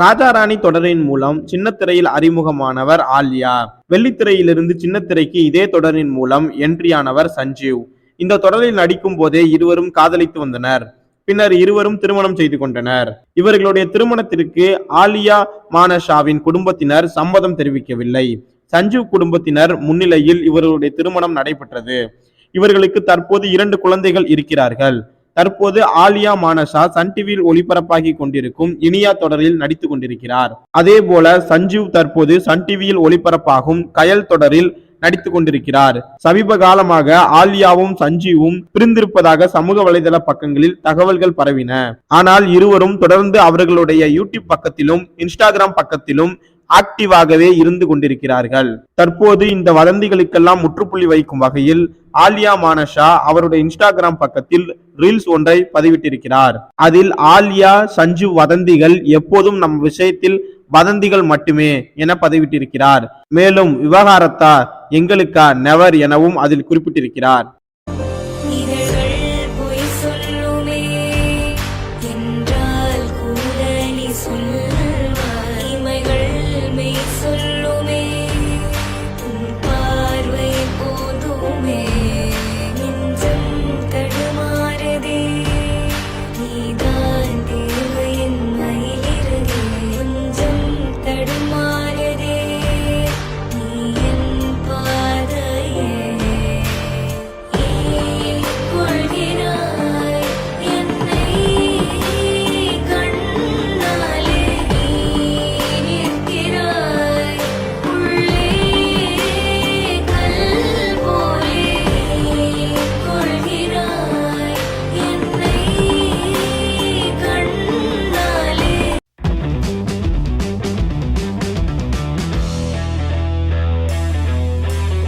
ராஜாராணி தொடரின் மூலம் சின்னத்திரையில் அறிமுகமானவர் ஆல்யா. வெள்ளித்திரையிலிருந்து சின்னத்திரைக்கு இதே தொடரின் மூலம் என்ட்ரியானவர் சஞ்சீவ். இந்த தொடரில் நடிக்கும் போதே இருவரும் காதலித்து வந்தனர். பின்னர் இருவரும் திருமணம் செய்து கொண்டனர். இவர்களுடைய திருமணத்திற்கு ஆலியா மானஷாவின் குடும்பத்தினர் சம்மதம் தெரிவிக்கவில்லை. சஞ்சீவ் குடும்பத்தினர் முன்னிலையில் இவர்களுடைய திருமணம் நடைபெற்றது. இவர்களுக்கு தற்போது இரண்டு குழந்தைகள் இருக்கிறார்கள். தற்போது ஆலியா மானஷா சன் டிவியில் ஒளிபரப்பாகி கொண்டிருக்கும் இனியா தொடரில் நடித்துக் கொண்டிருக்கிறார். அதே போல சஞ்சீவ் தற்போது சன் டிவியில் ஒளிபரப்பாகும் கயல் தொடரில் நடித்துக் கொண்டிருக்கிறார். சமீப காலமாக ஆலியாவும் சஞ்சீவும் பிரிந்திருப்பதாக சமூக வலைதள பக்கங்களில் தகவல்கள் பரவின. ஆனால் இருவரும் தொடர்ந்து அவர்களுடைய யூடியூப் பக்கத்திலும் இன்ஸ்டாகிராம் பக்கத்திலும் ஆக்டிவாகவே இருந்து கொண்டிருக்கிறார்கள். தற்போது இந்த வதந்திகளுக்கெல்லாம் முற்றுப்புள்ளி வைக்கும் வகையில் ஆலியா மானஷா அவருடைய இன்ஸ்டாகிராம் பக்கத்தில் ரீல்ஸ் ஒன்றை பதிவிட்டிருக்கிறார். அதில் ஆலியா சஞ்சு வதந்திகள் எப்போதும் நம் விஷயத்தில் வதந்திகள் மட்டுமே என பதிவிட்டிருக்கிறார். மேலும் விவகாரத்தா எங்களுக்கா நெவர் எனவும் அதில் குறிப்பிட்டிருக்கிறார்.